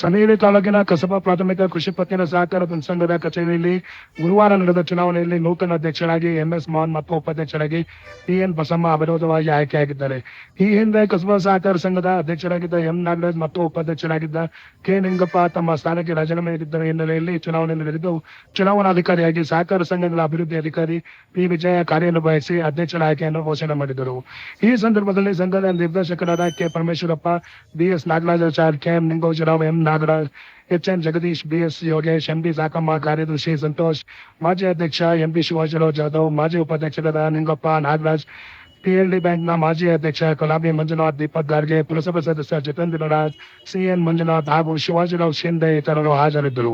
ಚನ್ನಗಿರಿ ತಾಲೂಕಿನ ಕಸಬಾ ಪ್ರಾಥಮಿಕ ಕೃಷಿ ಪತ್ತಿನ ಸಹಕಾರ ಸಂಘದ ಕಚೇರಿಯಲ್ಲಿ ಗುರುವಾರ ನಡೆದ ಚುನಾವಣೆಯಲ್ಲಿ ನೂತನ ಅಧ್ಯಕ್ಷರಾಗಿ ಎಂಎಸ್ ಮೋಹನ್ ಮತ್ತು ಉಪಾಧ್ಯಕ್ಷರಾಗಿ ಟಿಎನ್ ಬಸಮ್ಮ ಅವಿರೋಧವಾಗಿ ಆಯ್ಕೆಯಾಗಿದ್ದಾರೆ ಈ ಹಿಂದೆ ಕಸಬಾ ಸಹಕಾರ ಸಂಘದ ಅಧ್ಯಕ್ಷರಾಗಿದ್ದ ಎಂ ನಾಗರಾಜ್ ಮತ್ತು ಉಪಾಧ್ಯಕ್ಷರಾಗಿದ್ದ ಕೆ ನಿಂಗಪ್ಪ ತಮ್ಮ ಸ್ಥಾನಕ್ಕೆ ರಾಜೀನಾಮೆ ನೀಡಿದ್ದ ಹಿನ್ನೆಲೆಯಲ್ಲಿ ಚುನಾವಣೆ ನಡೆದಿದ್ದು, ಚುನಾವಣಾಧಿಕಾರಿಯಾಗಿ ಸಹಕಾರ ಸಂಘಗಳ ಅಭಿವೃದ್ಧಿ ಅಧಿಕಾರಿ ಪಿ ವಿಜಯ ಕಾರ್ಯನಿರ್ವಹಿಸಿ ಅಧ್ಯಕ್ಷರ ಆಯ್ಕೆಯನ್ನು ಘೋಷಣೆ ಮಾಡಿದರು. ಈ ಸಂದರ್ಭದಲ್ಲಿ ಸಂಘದ ನಿರ್ದೇಶಕರಾದ K Parameshwarappa B S Nagarajachar KM Ningojarao, M Nagaraj H N Jagadish BS Yogesh MP Sakamma ಕಾರ್ಯದರ್ಶಿ ಸಂತೋಷ್ ಮಾಜಿ ಅಧ್ಯಕ್ಷ ಎಂಪಿ ಶಿವಾಜಿರಾವ್ ಜಾಧವ್ ಮಾಜಿ ಉಪಾಧ್ಯಕ್ಷರಾದ ನಿಂಗಪ್ಪ ನಾಗರಾಜ್ ಪಿಎಲ್ಡಿ ಬ್ಯಾಂಕ್ನ ಮಾಜಿ ಅಧ್ಯಕ್ಷ ಕಲಾಬಿ ಮಂಜುನಾಥ್ ದೀಪಕ್ ಗಾರ್ಗೆ ಪುರಸಭಾ ಸದಸ್ಯ ಜಿತೇಂದ್ರ ರಾಜ್ ಸಿಎನ್ ಮಂಜುನಾಥ್ ಹಾಗೂ ಶಿವಾಜಿರಾವ್ ಶಿಂದೆ ಇತರರು ಹಾಜರಿದ್ದರು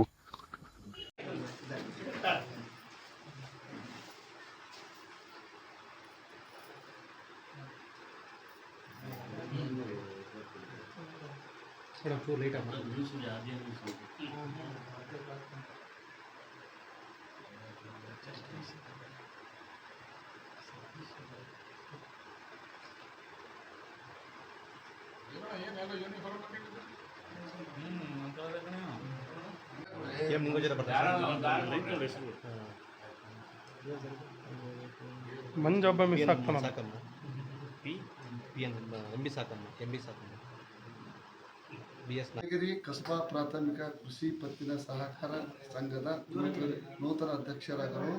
ಏಮ್ ನಿಂಗೂ ಜೊತೆ ಬರ್ತಾರೆ ಮಂಜೊಬ್ಬ ಮಿಸ್ ಆಗ್ತಾನ Sakamma P P N M B Sakamma M B Sakamma B Kasaba ಪ್ರಾಥಮಿಕ ಕೃಷಿ ಪತ್ತಿನ ಸಹಕಾರ ಸಂಘದ ನೂತನ ಅಧ್ಯಕ್ಷರಾಗಲು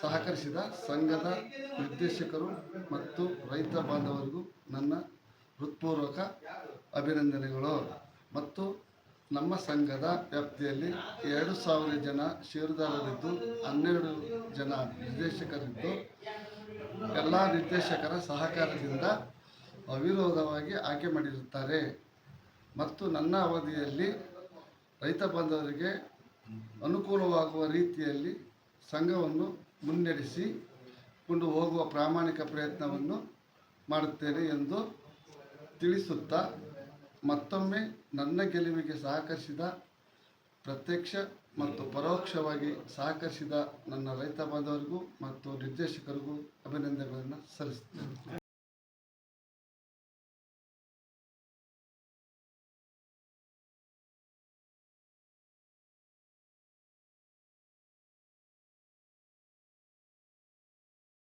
ಸಹಕರಿಸಿದ ಸಂಘದ ನಿರ್ದೇಶಕರು ಮತ್ತು ರೈತ ಬಾಂಧವರಿಗೂ ನನ್ನ ಹೃತ್ಪೂರ್ವಕ ಅಭಿನಂದನೆಗಳು. ಮತ್ತು ನಮ್ಮ ಸಂಘದ ವ್ಯಾಪ್ತಿಯಲ್ಲಿ ಎರಡು ಸಾವಿರ ಜನ ಷೇರುದಾರರಿದ್ದು, ಹನ್ನೆರಡು ಜನ ನಿರ್ದೇಶಕರಿದ್ದು, ಎಲ್ಲ ನಿರ್ದೇಶಕರ ಸಹಕಾರದಿಂದ ಅವಿರೋಧವಾಗಿ ಆಯ್ಕೆ ಮಾಡಿರುತ್ತಾರೆ. ಮತ್ತು ನನ್ನ ಅವಧಿಯಲ್ಲಿ ರೈತ ಬಾಂಧವರಿಗೆ ಅನುಕೂಲವಾಗುವ ರೀತಿಯಲ್ಲಿ ಸಂಘವನ್ನು ಮುನ್ನಡೆಸಿ ಕೊಂಡು ಹೋಗುವ ಪ್ರಾಮಾಣಿಕ ಪ್ರಯತ್ನವನ್ನು ಮಾಡುತ್ತೇನೆ ಎಂದು ತಿಳಿಸುತ್ತಾ ಮತ್ತೊಮ್ಮೆ ನನ್ನ ಗೆಲುವಿಗೆ ಸಹಕರಿಸಿದ ಪ್ರತ್ಯಕ್ಷ ಮತ್ತು ಪರೋಕ್ಷವಾಗಿ ಸಹಕರಿಸಿದ ನನ್ನ ರೈತ ಬಾಂಧವರಿಗೂ ಮತ್ತು ನಿರ್ದೇಶಕರಿಗೂ ಅಭಿನಂದನೆಗಳನ್ನು ಸಲ್ಲಿಸುತ್ತೇನೆ.